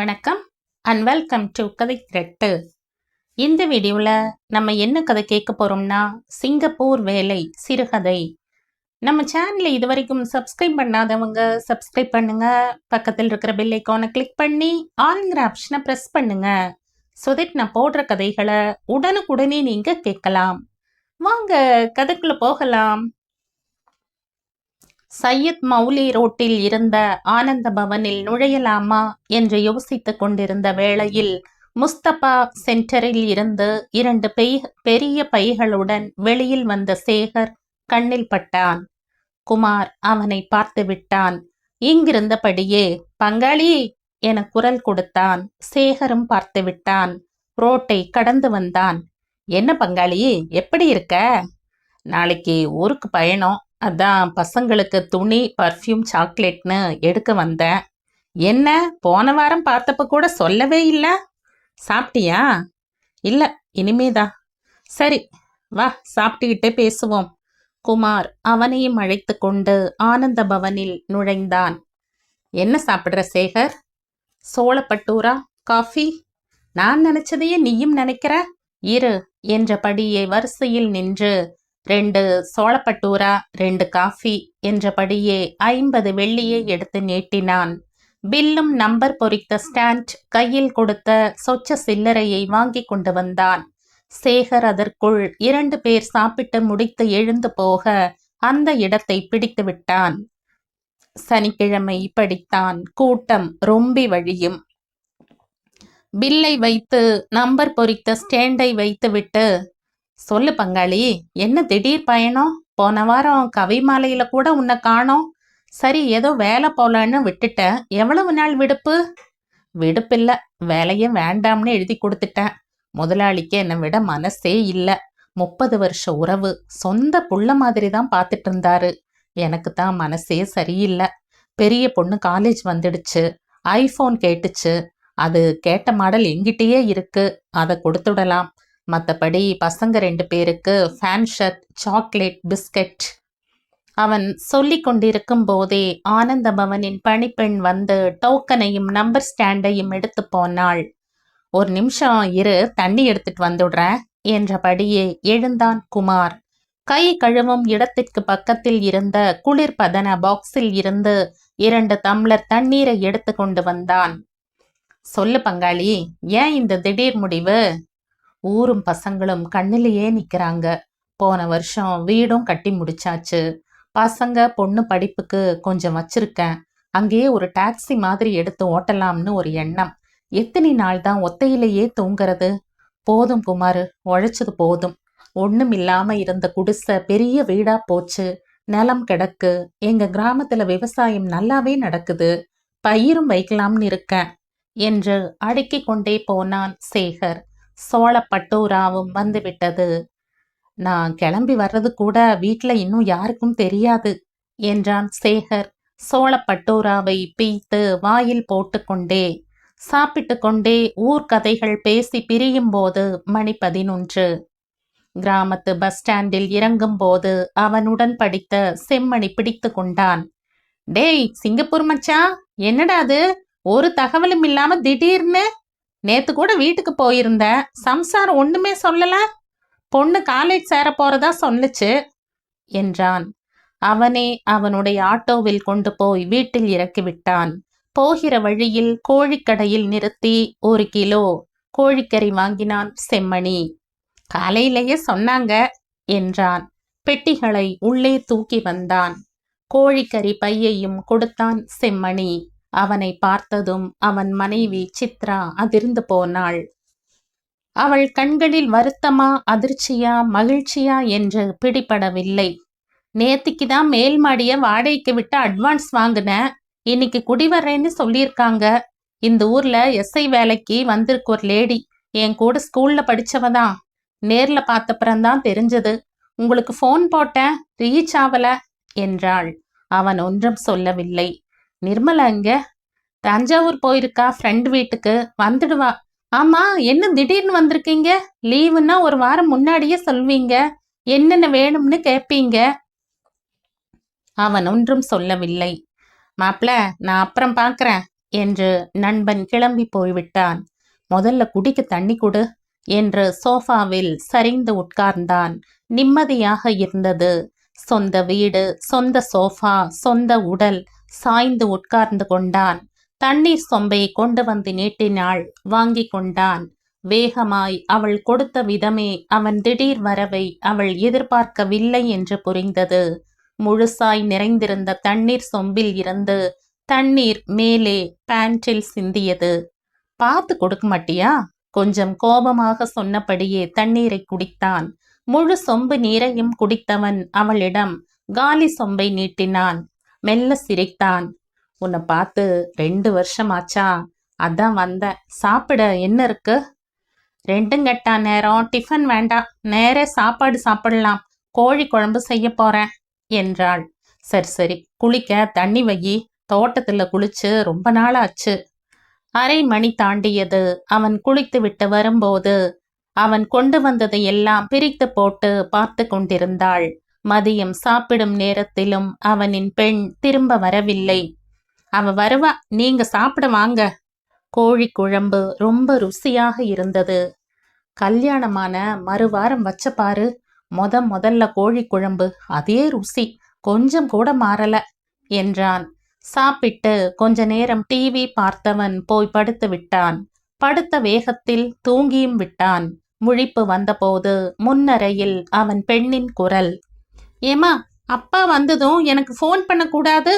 வணக்கம் and welcome to கதை திரட்டு. இந்த வீடியோவில் நம்ம என்ன கதை கேட்க போகிறோம்னா சிங்கப்பூர் வேலை சிறுகதை. நம்ம சேனலை இது வரைக்கும் சப்ஸ்கிரைப் பண்ணாதவங்க சப்ஸ்கிரைப் பண்ணுங்க. பக்கத்தில் இருக்கிற பெல் ஐக்கானை கிளிக் பண்ணி ஆளுங்கிற ஆப்ஷனை ப்ரெஸ் பண்ணுங்க. ஸோ தட் நான் போடுற கதைகளை உடனுக்குடனே நீங்கள் கேட்கலாம். வாங்க கதைக்குள்ள போகலாம். சையத் மௌலி ரோட்டில் இருந்த ஆனந்த பவனில் நுழையலாமா என்று யோசித்துக் கொண்டிருந்த வேளையில் முஸ்தபா சென்டரில் இருந்து இரண்டு பெய் பெரிய பைகளுடன் வெளியில் வந்த சேகர் கண்ணில் பட்டான். குமார் அவனை பார்த்து விட்டான். இங்கிருந்தபடியே பங்காளி! என குரல் கொடுத்தான். சேகரும் பார்த்து விட்டான். ரோட்டை கடந்து வந்தான். என்ன பங்காளி? எப்படி இருக்க? நாளைக்கு ஊருக்கு பயணம். அதான் பசங்களுக்கு துணி பர்ஃப்யூம் சாக்லேட்னு எடுக்க வந்தேன். என்ன போன வாரம் பார்த்தப்ப கூட சொல்லவே இல்லை. சாப்பிட்டியா? இல்லை இனிமேதான். சரி வா சாப்பிட்டுக்கிட்டே பேசுவோம். குமார் அவனையும் அழைத்து கொண்டு ஆனந்த பவனில் நுழைந்தான். என்ன சாப்பிட்ற சேகர்? சோளப்பட்டூரா? காஃபி? நான் நினைச்சதையே நீயும் நினைக்கிற? இரு என்றபடியே வரிசையில் நின்று ரெண்டு சோளப்பட்டூரா ரெண்டு காஃபி என்றபடியே ஐம்பது வெள்ளியை எடுத்து நீட்டினான். பில்லும் நம்பர் பொறித்த ஸ்டாண்ட் கையில் கொடுத்த சொச்ச சில்லறையை வாங்கி கொண்டு வந்தான். சேகர் அதற்குள் இரண்டு பேர் சாப்பிட்டு முடித்து எழுந்து போக அந்த இடத்தை பிடித்து விட்டான். சனிக்கிழமை படித்தான் கூட்டம் ரொம்பி வழியும். பில்லை வைத்து நம்பர் பொறித்த ஸ்டேண்டை வைத்துவிட்டு சொல்லு பங்காளி என்ன திடீர் பயணம்? போன வாரம் கவி மாலையில கூட உன்னை காணோம். சரி ஏதோ வேலை போலான்னு விட்டுட்டேன் எவ்வளவு நாள் விடுப்பு? விடுப்பில்ல. வேலையே வேண்டாம்னு எழுதி கொடுத்துட்டேன். முதலாளிக்கு என்னை விட மனசே இல்லை. முப்பது வருஷ உறவு. சொந்த புள்ள மாதிரி தான் பார்த்துட்டு இருந்தாரு. எனக்கு தான் மனசே சரியில்லை. பெரிய பொண்ணு காலேஜ் வந்துடுச்சு. ஐஃபோன் கேட்டுச்சு. அது கேட்ட மாடல் எங்கிட்டயே இருக்கு. அதை கொடுத்துடலாம். மற்றபடி பசங்க ரெண்டு பேருக்கு ஃபேன் ஷர்ட் சாக்லேட் பிஸ்கட் அவன் சொல்லி கொண்டிருக்கும் போதே ஆனந்தபவனின் பணிப்பெண் வந்து டோக்கனையும் நம்பர் ஸ்டாண்டையும் எடுத்து போனாள். ஒரு நிமிஷம் இரு தண்ணி எடுத்துட்டு வந்துடுறேன் என்றபடியே எழுந்தான் குமார். கை கழுவும் இடத்திற்கு பக்கத்தில் இருந்த குளிர்பதன பாக்ஸில் இருந்து இரண்டு தம்ளர் தண்ணீரை எடுத்து கொண்டு வந்தான். சொல்லு பங்காளி ஏன் இந்த திடீர் முடிவு? ஊரும் பசங்களும் கண்ணிலேயே நிற்கிறாங்க போன வருஷம் வீடும் கட்டி முடிச்சாச்சு. பசங்க பொண்ணு படிப்புக்கு கொஞ்சம் வச்சிருக்கேன். அங்கேயே ஒரு டாக்ஸி மாதிரி எடுத்து ஓட்டலாம்னு ஒரு எண்ணம். எத்தனை நாள் தான் ஒத்தையிலேயே தூங்குறது? போதும் குமார் உழைச்சது போதும். ஒண்ணும் இல்லாம இருந்த குடிசை பெரிய வீடா போச்சு. நிலம் கிடக்கு. எங்க கிராமத்துல விவசாயம் நல்லாவே நடக்குது. பயிரும் வைக்கலாம்னு இருக்கேன். என்று அடுக்கிக் கொண்டே போனான் சேகர். சோழப்பட்டூராவும் வந்துவிட்டது. நான் கிளம்பி வர்றது கூட வீட்டில் இன்னும் யாருக்கும் தெரியாது என்றான் சேகர். சோழப்பட்டூராவை பட்டோராவை பீய்த்து வாயில் போட்டுக்கொண்டே சாப்பிட்டு கொண்டே ஊர்கதைகள் பேசி பிரியும் போது மணி பதினொன்று. கிராமத்து பஸ் ஸ்டாண்டில் இறங்கும் போது அவனுடன் படித்த செம்மணி பிடித்து கொண்டான். டேய் சிங்கப்பூர் மச்சா என்னடா அது? ஒரு தகவலும் இல்லாம திடீர்னு நேத்து கூட வீட்டுக்கு போயிருந்தேன். சம்சாரம் ஒண்ணுமே சொல்லல. பொண்ணு காலேஜ் சேர போறதா சொல்லுச்சு என்றான். அவனே அவனுடைய ஆட்டோவில் கொண்டு போய் வீட்டில் இறக்கி விட்டான். போகிற வழியில் கோழிக்கடையில் நிறுத்தி ஒரு கிலோ கோழிக்கறி வாங்கினான் செம்மணி. காலையிலேயே சொன்னாங்க என்றான். பெட்டிகளை உள்ளே தூக்கி வந்தான். கோழிக்கறி பையையும் கொடுத்தான் செம்மணி. அவனை பார்த்ததும் அவன் மனைவி சித்ரா அதிர்ந்து போனாள். அவள் கண்களில் வருத்தமா அதிர்ச்சியா மகிழ்ச்சியா என்று பிடிபடவில்லை. நேத்திக்குதான் மேல் மாடிய வாடகைக்கு விட்டு அட்வான்ஸ் வாங்கினேன் இன்னைக்கு குடிவரேன்னு சொல்லியிருக்காங்க. இந்த ஊர்ல எஸ்ஐ வேலைக்கு வந்திருக்கு ஒரு லேடி என் கூட ஸ்கூல்ல படிச்சவதான் நேர்ல பார்த்தப்புறம்தான் தெரிஞ்சது. உங்களுக்கு ஃபோன் போட்டேன் ரீச் ஆகல என்றாள். அவன் ஒன்றும் சொல்லவில்லை. நிர்மலா இங்க? தஞ்சாவூர் போயிருக்கா? ஃப்ரெண்ட் வீட்டுக்கு. வந்துடுவா. ஆமா என்ன திடீர்னு வந்திருக்கீங்க? லீவுன்னா ஒரு வாரம் முன்னாடியே சொல்வீங்க. என்னென்ன வேணும்னு கேட்பீங்க அவன் ஒன்றும் சொல்லவில்லை. மாப்பிள நான் அப்புறம் பார்க்குறேன் என்று நண்பன் கிளம்பி போய்விட்டான். முதல்ல குடிக்க தண்ணி கொடு என்று சோஃபாவில் சரிந்து உட்கார்ந்தான். நிம்மதியாக இருந்தது. சொந்த வீடு சொந்த சோஃபா சொந்த உடல் சாய்ந்து உட்கார்ந்து கொண்டான். தண்ணீர் சொம்பை கொண்டு வந்து நீட்டினாள். வாங்கி கொண்டான். வேகமாய் அவள் கொடுத்த விதமே அவன் திடீர் வரவை அவள் எதிர்பார்க்கவில்லை என்று புரிந்தது. முழுசாய் நிறைந்திருந்த தண்ணீர் சொம்பில் இருந்து தண்ணீர் மேலே பேண்டில் சிந்தியது. பார்த்து கொடுக்க மாட்டியா? கொஞ்சம் கோபமாக சொன்னபடியே தண்ணீரை குடித்தான். முழு சொம்பு நீரையும் குடித்தவன் அவளிடம் காலி சொம்பை நீட்டினான். மெல்ல சிரித்தான். உன்னை பார்த்து ரெண்டு வருஷமாச்சா? அதான் வந்தேன். சாப்பிட என்ன இருக்கு? ரெண்டும் கட்டா நேரம். டிஃபன் வேண்டாம். நேரே சாப்பாடு சாப்பிடலாம். கோழி குழம்பு செய்ய போறேன் என்றாள். சரி சரி. குளிக்க தண்ணி வையி. தோட்டத்துல குளிச்சு ரொம்ப நாள் ஆச்சு அரை மணி தாண்டியது. அவன் குளித்து விட்டு வரும்போது அவன் கொண்டு வந்ததை எல்லாம் பிரித்து போட்டு பார்த்து கொண்டிருந்தாள். மதியம் சாப்பிடும் நேரத்திலும் அவனின் பெண் திரும்ப வரவில்லை. அவ வருவா நீங்க சாப்பிட வாங்க. கோழி குழம்பு ரொம்ப ருசியாக இருந்தது. கல்யாணமான மறுவாரம் வச்ச பாரு முத முதல்ல கோழி குழம்பு அதே ருசி கொஞ்சம் கூட மாறல என்றான். சாப்பிட்டு கொஞ்ச நேரம் டிவி பார்த்தவன் போய் படுத்து விட்டான். படுத்த வேகத்தில் தூங்கியும் விட்டான். முழிப்பு வந்தபோது முன்னறையில் அவன் பெண்ணின் குரல் ஏமா அப்பா வந்ததும் எனக்கு ஃபோன் பண்ணக்கூடாது?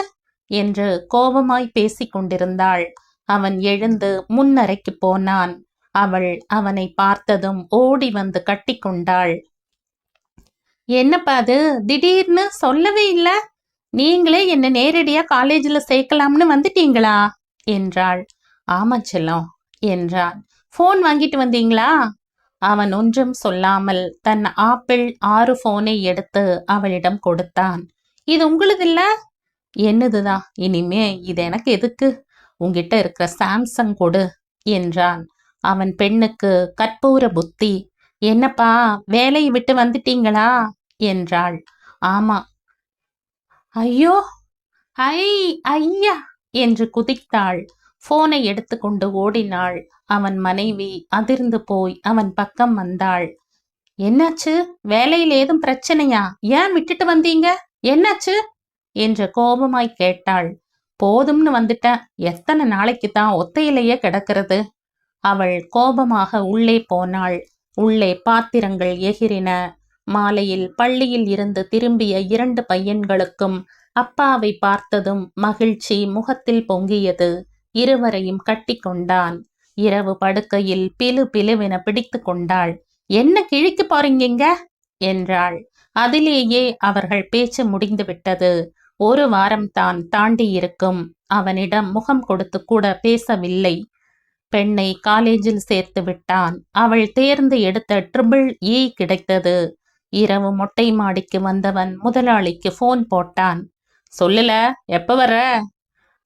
என்று கோபமாய் பேசிக் கொண்டிருந்தாள். அவன் எழுந்து முன்னறைக்கு போனான். அவள் அவனை பார்த்ததும் ஓடி வந்து கட்டிக்கொண்டாள் என்னப்பா அது? திடீர்னு சொல்லவே இல்ல? நீங்களே என்ன நேரடியா காலேஜ்ல சேர்க்கலாம்னு வந்துட்டீங்களா? என்றாள். ஆமா செல்லம் என்றான். ஃபோன் வாங்கிட்டு வந்தீங்களா? அவன் ஒன்றும் சொல்லாமல் தன் ஆப்பிள் ஆறு போனை எடுத்து அவளிடம் கொடுத்தான். இது உங்களுதில்ல? என்னதுதான் இனிமே இது எனக்கு எதுக்கு? உங்ககிட்ட இருக்கிற சாம்சங் கொடு என்றான். அவன் பெண்ணுக்கு கற்பூர புத்தி. என்னப்பா வேலையை விட்டு வந்துட்டீங்களா? என்றாள். ஆமா. ஐயோ! ஐ ஐயா! என்று குதித்தாள். போனை எடுத்துக்கொண்டு ஓடினாள். அவன் மனைவி அதிர்ந்து போய் அவன் பக்கம் வந்தாள். என்னாச்சு? வேலையில் ஏதும் பிரச்சனையா? ஏன் விட்டுட்டு வந்தீங்க? என்னாச்சு? என்று கோபமாய் கேட்டாள். போதும்னு வந்துட்டேன். எத்தனை நாளைக்கு தான் ஒத்தையிலேயே கிடக்கிறது? அவள் கோபமாக உள்ளே போனாள். உள்ளே பாத்திரங்கள் எகிரின மாலையில் பள்ளியில் இருந்து திரும்பிய இரண்டு பையன்களுக்கும் அப்பாவை பார்த்ததும் மகிழ்ச்சி முகத்தில் பொங்கியது. இருவரையும் கட்டி கொண்டான். இரவு படுக்கையில் பிலு பிலுவென பிடித்து கொண்டாள். என்ன கிழிக்கு போறீங்க என்றாள். அதிலேயே அவர்கள் பேச்சு முடிந்து விட்டது. ஒரு வாரம் தான் தாண்டி இருக்கும். அவனிடம் முகம் கொடுத்து கூட பேசவில்லை. பெண்ணை காலேஜில் சேர்த்து விட்டான். அவள் தேர்ந்து எடுத்த ட்ரிபிள் இ கிடைத்தது. இரவு மொட்டை மாடிக்கு வந்தவன் முதலாளிக்கு போன் போட்டான். சொல்லல எப்ப வர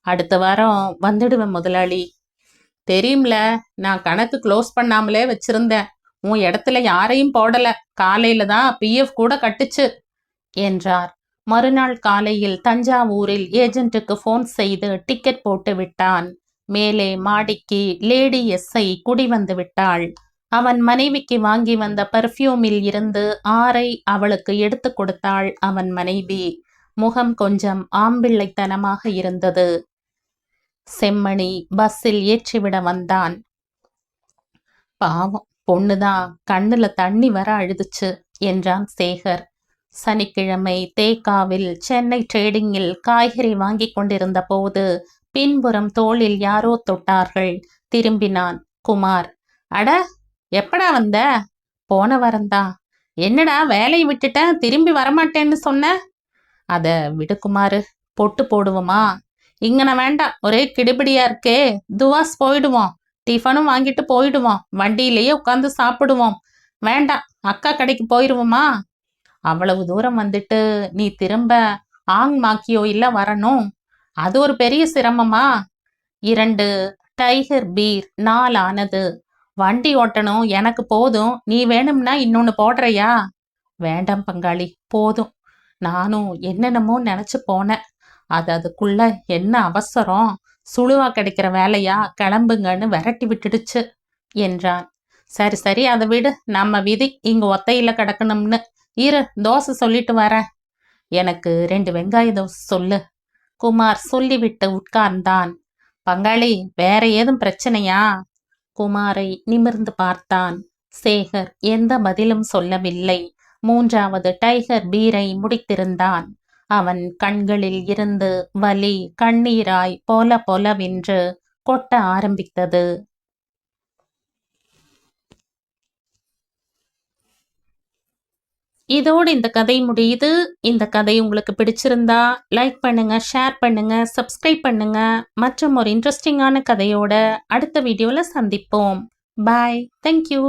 அடுத்த வாரம் வந்துடுவேன் முதலாளி. தெரியும்ல நான் கணக்கு க்ளோஸ் பண்ணாமலே வச்சிருந்தேன். உன் இடத்துல யாரையும் போடல. காலையில தான் பிஎஃப் கூட கட்டுச்சு என்றார். மறுநாள் காலையில் தஞ்சாவூரில் ஏஜென்ட்டுக்கு ஃபோன் செய்து டிக்கெட் போட்டு விட்டான். மேலே மாடிக்கு லேடி எஸ்ஐ குடி வந்து விட்டாள். அவன் மனைவிக்கு வாங்கி வந்த பர்ஃப்யூமில் இருந்து ஆரை அவளுக்கு எடுத்து கொடுத்தாள் அவன் மனைவி. முகம் கொஞ்சம் ஆம்பிள்ளைத்தனமாக இருந்தது. செம்மணி பஸ்ஸில் ஏற்றிவிட வந்தான். பாவம் பொண்ணுதான் கண்ணுல தண்ணி வர அழுதுச்சு என்றான் சேகர். சனிக்கிழமை தேக்காவில் சென்னை ட்ரேடிங்கில் காய்கறி வாங்கி கொண்டிருந்த போது பின்புறம் தோளில் யாரோ தொட்டார்கள். திரும்பினான் குமார். அட எப்படா வந்த? போன வரந்தான் என்னடா வேலையை விட்டுட்டேன் திரும்பி வரமாட்டேன்னு சொன்ன? அத விடுக்குமாறு பொட்டு போடுவோமா? இங்கன வேண்டாம் ஒரே கிடுபிடியா இருக்கே. துவாஸ் போயிடுவோம் டிஃபனும் வாங்கிட்டு போயிடுவோம் வண்டியிலேயே உட்காந்து சாப்பிடுவோம் வேண்டாம் அக்கா கடைக்கு போயிடுவோமா அவ்வளவு தூரம் வந்துட்டு நீ திரும்ப ஆங் மாக்கியோ இல்ல வரணும்? அது ஒரு பெரிய சிரமமா? இரண்டு டைகர் பீர் நாள் ஆனது வண்டி ஓட்டணும். எனக்கு போதும். நீ வேணும்னா இன்னொன்னு போடுறியா? வேண்டாம் பங்காளி. போதும். நானும் என்னென்னமோ நினைச்சு போனேன். அது அதுக்குள்ள என்ன அவசரம்? சுழுவா கிடைக்கிற வேலையா? கிளம்புங்கன்னு விரட்டி விட்டுடுச்சு என்றான். சரி சரி அதை விடு. நம்ம விதி. இங்க ஒத்தையில கிடக்கணும்னு. இரு தோசை சொல்லிட்டு வரேன். எனக்கு ரெண்டு வெங்காய தோசை சொல்லு குமார் சொல்லிவிட்டு உட்கார்ந்தான். பங்காளி வேற ஏதும் பிரச்சனையா? குமாரை நிமிர்ந்து பார்த்தான். சேகர் எந்த பதிலும் சொல்லவில்லை. மூன்றாவது டைகர் பீரை முடித்திருந்தான். அவன் கண்களில் இருந்து வலி கண்ணீராய் போல பொலவென்று கொட்ட ஆரம்பித்தது. இதோடு இந்த கதை முடியுது. இந்த கதை உங்களுக்கு பிடிச்சிருந்தா லைக் பண்ணுங்க ஷேர் பண்ணுங்க சப்ஸ்கிரைப் பண்ணுங்க. மற்றும் ஒரு இன்ட்ரெஸ்டிங்கான கதையோட அடுத்த வீடியோவில் சந்திப்போம். பாய். Thank you.